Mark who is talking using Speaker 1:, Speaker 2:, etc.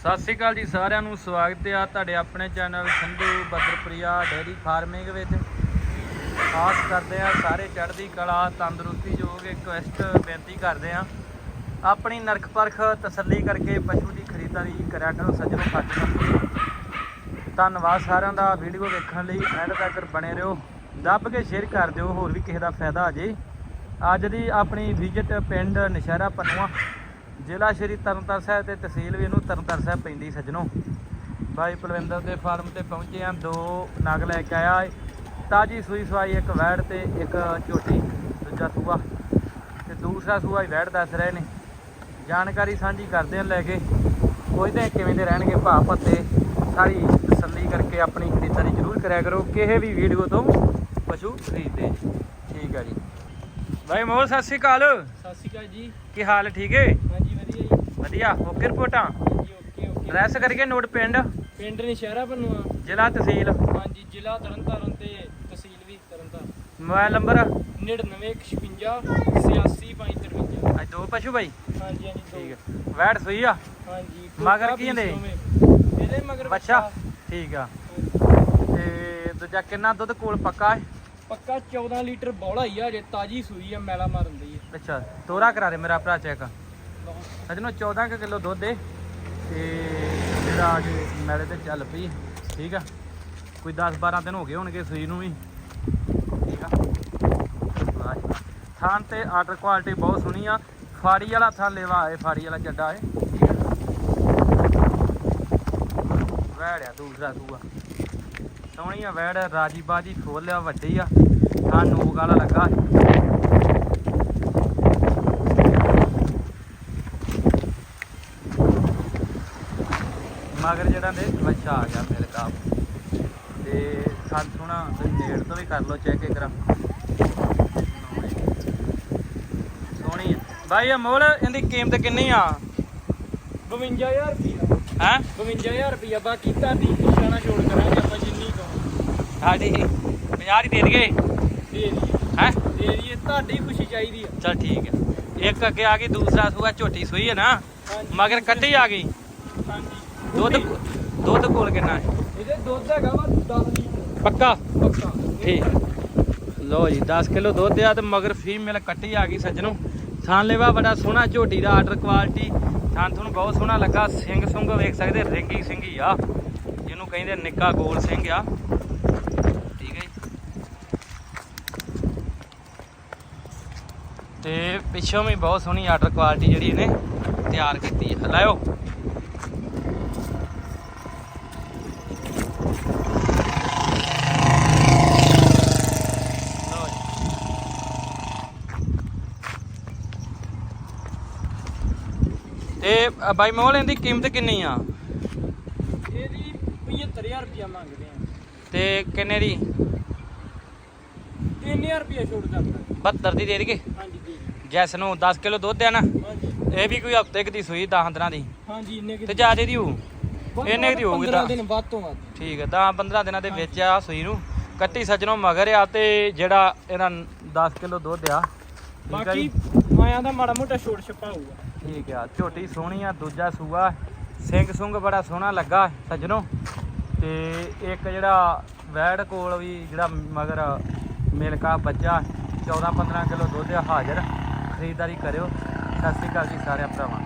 Speaker 1: ਸਤਿ ਸ਼੍ਰੀ ਅਕਾਲ ਜੀ ਸਾਰਿਆਂ ਨੂੰ, ਸਵਾਗਤ ਹੈ ਤੁਹਾਡੇ ਆਪਣੇ channel Sandhu Badarpriya dairy farming ਵਿੱਚ। ਖਾਸ ਕਰਦੇ ਆ ਸਾਰੇ ਚੜ੍ਹਦੀ ਕਲਾ, ਤੰਦਰੁਸਤੀ ਯੋਗ ਰਿਕਵੈਸਟ ਬੇਨਤੀ ਕਰਦੇ ਆ ਆਪਣੀ ਨਰਖ ਪਰਖ ਤਸੱਲੀ ਕਰਕੇ ਪਸ਼ੂ ਦੀ ਖਰੀਦਦਾਰੀ ਕਰਿਆ ਕਰੋ, ਸੱਜਣੋ ਖੱਜ ਧੰਨਵਾਦ ਸਾਰਿਆਂ ਦਾ ਵੀਡੀਓ ਵੇਖਣ ਲਈ, ਐਂਡ ਤੱਕ ਬਣੇ ਰਹੋ। ਦੱਬ ਕੇ ਸ਼ੇਅਰ ਕਰ ਦਿਓ, ਹੋਰ ਵੀ ਕਿਸੇ ਦਾ ਫਾਇਦਾ ਆ ਜੇ। ਅੱਜ ਦੀ ਆਪਣੀ ਵਿਜ਼ਿਟ ਪਿੰਡ ਨਸ਼ਹਿਰਾ ਪਨੂਆ। ਜ਼ਿਲ੍ਹਾ ਸ਼੍ਰੀ ਤਰਨਤਾਰਨ ਸਾਹਿਬ ਤੇ ਤਹਿਸੀਲ ਵੀ ਇਹਨੂੰ ਤਰਨਤਾਰਨ ਸਾਹਿਬ ਪੈਂਦੀ ਸੱਜਣੋ। ਬਾਈ ਪਲਵਿੰਦਰ ਦੇ ਫਾਰਮ ਤੇ ਪਹੁੰਚੇ ਆ ਦੋ ਨਗ ਲੈ ਕੇ ਆਇਆ। ਏ। ਤਾਜੀ ਸੂਈ ਸਵਾਈ ਇੱਕ ਵੈੜ ਤੇ ਇੱਕ ਝੋਟੀ, ਦੂਜਾ ਸੂਆ। ਤੇ ਦੂਸਰਾ ਸੂਆ ਹੀ ਵੈੜ ਦੱਸ ਰਹੇ ਨੇ। ਜਾਣਕਾਰੀ ਸਾਂਝੀ ਕਰਦੇ ਆ ਲੈ ਕੇ। ਕੋਈ ਤੇ ਕਿਵੇਂ ਦੇ ਰਹਿਣਗੇ ਭਾਅ ਪੱਤੇ ਸਾਰੀ ਤਸੱਲੀ ਕਰਕੇ ਆਪਣੀ ਖਰੀਦਦਾਰੀ ਜ਼ਰੂਰ ਕਰਿਆ ਕਰੋ। ਕਿਸੇ ਵੀ ਵੀਡੀਓ ਤੋਂ ਪਸ਼ੂ ਖਰੀਦਦੇ। ਠੀਕ ਆ ਜੀ। ਬਾਈ ਮੋਹ ਸਤਿ ਸ਼੍ਰੀ ਅਕਾਲ।
Speaker 2: ਸਤਿ ਸ਼੍ਰੀ ਅਕਾਲ ਜੀ।
Speaker 1: ਕੀ ਹਾਲ ਠੀਕ ਹੈ?
Speaker 2: ਹਾਂਜੀ ਵਧੀਆ ਜੀ।
Speaker 1: ਵਧੀਆ ਓਕੇ ਰਿਪੋਰਟਾਂ?
Speaker 2: ਹਾਂਜੀ ਓਕੇ ਓਕੇ।
Speaker 1: ਰੈਸ ਕਰਕੇ ਨੋਟ ਪਿੰਡ?
Speaker 2: ਪਿੰਡ ਨਸ਼ਹਿਰਾ ਬਣੂਆ
Speaker 1: ਜ਼ਿਲ੍ਹਾ ਤਹਿਸੀਲ।
Speaker 2: ਹਾਂਜੀ ਜ਼ਿਲ੍ਹਾ ਤਰਨਤਾਰਨ ਤੇ ਤਹਿਸੀਲ ਵੀ ਤਰਨਤਾਰਨ।
Speaker 1: Mobile number?
Speaker 2: 9956 86553
Speaker 1: ਅੱਜ ਦੋ ਪਸ਼ੂ ਬਾਈ?
Speaker 2: ਹਾਂਜੀ ਹਾਂਜੀ ਦੋ।
Speaker 1: ਠੀਕ ਹੈ। ਵੈੜ ਸੂਈ ਆ?
Speaker 2: ਹਾਂਜੀ
Speaker 1: ਮਗਰ ਕੀ ਹੁੰਦੇ?
Speaker 2: ਇਹਦੇ ਮਗਰ
Speaker 1: ਬੱਚਾ। ਠੀਕ ਆ। ਤੇ ਦੂਜਾ ਕਿੰਨਾ ਦੁੱਧ ਕੋਲ ਪੱਕਾ ਹੈ?
Speaker 2: ਪੱਕਾ 14 ਲੀਟਰ ਬੌਲਾ ਹੀ ਆ ਜੇ ਤਾਜੀ ਸੂਈ ਆ ਮੈਲਾ ਮਾਰਨ ਦੀ ਹੈ
Speaker 1: ਅੱਛਾ ਤੋਰਾ ਕਰਾ ਦੇ ਮੇਰਾ ਭਰਾ ਚੈੱਕ। ਸੱਜਣੋ 14 ਕੁ ਕਿਲੋ ਦੁੱਧ ਹੈ ਤੇ ਜਿਹੜਾ ਅੱਜ ਮੈਲੇ ਤੇ ਚੱਲ ਪਈ ਠੀਕ ਆ? ਕੋਈ 10 12 ਦਿਨ ਹੋ ਗਏ ਹੋਣਗੇ ਸੂਈ ਨੂੰ ਵੀ। ਠੀਕ ਆ। ਥਾਨ ਤੇ ਆਰਡਰ ਕੁਆਲਿਟੀ ਬਹੁਤ ਸੋਹਣੀ ਆ। ਫਾੜੀ ਵਾਲਾ ਥਾਨ ਲੈਵਾ ਹੈ ਫਾੜੀ ਵਾਲਾ ਚੱਡਾ ਹੈ ਠੀਕ ਆ? ਵੈੜ ਆ ਦੂਸਰਾ ਸੂਆ। ਸੋਹਣੀ ਆ ਵੈੜ ਰਾਜੀ ਬਾਜੀ ਫੋਲਿਆ ਵੱਡੀ ਆ। ਥਾਨ ਨੂਗ ਵਾਲਾ ਲੱਗਾ ਮਗਰ ਜਿਹੜਾ ਦੇ ਬੱਚਾ ਆ ਗਿਆ ਮੇਰੇ ਕਾਬ ਤੇ ਸੰਨ ਸੁਣਾ ਤੁਸੀਂ ਨੇੜ ਤੋਂ ਵੀ ਕਰ ਲਓ ਚੈੱਕ ਇੱਕ ਰਾਂ ਸੋਹਣੀ ਆ। ਬਾਈ ਅਮੋਲ ਇਹਦੀ ਕੀਮਤ ਕਿੰਨੀ ਆ?
Speaker 2: 52000 ਰੁਪਿਆ
Speaker 1: ਹੈ?
Speaker 2: 52000 ਰੁਪਿਆ ਬਾਕੀ ਤੁਹਾਡੀ ਨਿਸ਼ਾਨਾ ਛੋੜ ਕਰਾਂਗੇ।
Speaker 1: ਸਾਡੀ 50 ਦੀ ਦੇ ਦਈਏ?
Speaker 2: ਦੇ ਦਈਏ।
Speaker 1: ਹੈ?
Speaker 2: ਦੇ ਦਈਏ ਤੁਹਾਡੀ ਖੁਸ਼ੀ ਚਾਹੀਦੀ ਆ।
Speaker 1: ਚਲ ਠੀਕ ਹੈ ਇੱਕ ਅੱਗੇ ਆ ਗਈ ਦੂਸਰਾ ਸੂਆ ਝੋਟੀ ਸੂਈ ਹੈ ਨਾ?
Speaker 2: ਹਾਂਜੀ।
Speaker 1: ਮਗਰ ਕੱਟੀ ਆ ਗਈ?
Speaker 2: ਹਾਂਜੀ।
Speaker 1: ਦੁੱਧ ਦੁੱਧ ਕੋਲ ਕਿੰਨਾ ਹੈ?
Speaker 2: ਇਹਦੇ ਦੁੱਧ ਹੈਗਾ ਵਾ 10 ਲੀਟਰ।
Speaker 1: ਪੱਕਾ?
Speaker 2: ਪੱਕਾ।
Speaker 1: ਠੀਕ। ਲੋ ਜੀ 10 ਕਿਲੋ ਦੁੱਧ ਆ ਤੇ ਮਗਰ ਫੀਮੇਲ ਕੱਟੀ ਆ ਗਈ ਸੱਜਣੋ। ਥਾਂ ਲੈਵਾ ਬੜਾ ਸੋਹਣਾ ਝੋਟੀ ਦਾ ਆਰਡਰ ਕੁਆਲਿਟੀ ਥਾਂ ਤੁਹਾਨੂੰ ਬਹੁਤ ਸੋਹਣਾ ਲੱਗਾ। ਸਿੰਘ ਸੁੰਗ ਵੇਖ ਸਕਦੇ ਰਿੰਗੀ ਸਿੰਘੀ ਆ। ਜਿਹਨੂੰ ਕਹਿੰਦੇ ਨਿੱਕਾ ਗੋਲ ਸਿੰਘ ਆ। ਠੀਕ ਹੈ ਜੀ। ਤੇ ਪਿੱਛੋਂ ਵੀ ਬਹੁਤ ਸੋਹਣੀ ਆਰਡਰ ਕੁਆਲਿਟੀ ਜਿਹੜੀ ਇਹਨੇ ਤਿਆਰ ਕੀਤੀ ਹੈ। ਲਾਇਓ। ਤੇ ਬਾਈ ਮੋਲ ਇਹਦੀ ਕੀਮਤ ਕਿੰਨੀ ਆ?
Speaker 2: ਇਹਦੀ 75000 ਰੁਪਿਆ ਮੰਗਦੇ ਆ।
Speaker 1: ਤੇ ਕਿੰਨੇ ਦੀ?
Speaker 2: 3000 ਰੁਪਿਆ ਛੋੜ ਕਰਦਾ
Speaker 1: 72 ਦੀ ਦੇ ਦੇਗੇ
Speaker 2: ਹਾਂਜੀ ਦਿਓ।
Speaker 1: ਜੈਸ ਨੂੰ 10 ਕਿਲੋ ਦੁੱਧ ਆ ਨਾ
Speaker 2: ਹਾਂਜੀ।
Speaker 1: ਇਹ ਵੀ ਕੋਈ ਹਫ਼ਤੇ ਕੁ ਦੀ ਸੂਈ 10 ਦਿਨਾਂ ਦੀ।
Speaker 2: ਹਾਂਜੀ ਇੰਨੇ ਕਿ
Speaker 1: ਤੇ ਜਿਆਦੇ ਦੀ ਹੋਊ ਇੰਨੇ ਦੀ ਹੋਊਗੀ
Speaker 2: 15
Speaker 1: ਤਾਂ
Speaker 2: ਦਿਨ ਵੱਧ ਤੋਂ ਵੱਧ।
Speaker 1: ਠੀਕ ਹੈ 10 15 ਦਿਨਾਂ ਦੇ ਵਿੱਚ ਆ ਸੂਈ ਨੂੰ। ਕੱਟੀ ਸੱਜਣੋਂ ਮਗਰ ਆ ਤੇ ਜਿਹੜਾ ਇਹਨਾਂ 10 ਕਿਲੋ ਦੁੱਧ ਆ
Speaker 2: ਬਾਕੀ
Speaker 1: ਜੀ।
Speaker 2: ਮਾਇਆ ਦਾ ਮਾੜਾ ਮੋਟਾ ਛੋੜ ਛਪਾ ਹੋਊਗਾ।
Speaker 1: ਠੀਕ ਆ ਝੋਟੀ ਸੋਹਣੀ ਆ ਦੂਜਾ ਸੂਆ। ਸਿੰਘ ਸੁੰਗ ਬੜਾ ਸੋਹਣਾ ਲੱਗਾ ਸੱਜਣੋ। ਤੇ ਇੱਕ ਜਿਹੜਾ ਵੈੜ ਕੋਲ ਵੀ ਜਿਹੜਾ ਮਗਰ ਮਿਲਕਾ ਬੱਚਾ 14 15 ਕਿਲੋ ਦੁੱਧ ਆ ਹਾਜ਼ਰ। ਖਰੀਦਦਾਰੀ ਕਰਿਓ। ਸਤਿ ਸ਼੍ਰੀ ਅਕਾਲ ਜੀ ਸਾਰਿਆਂ ਭਰਾਵਾਂ।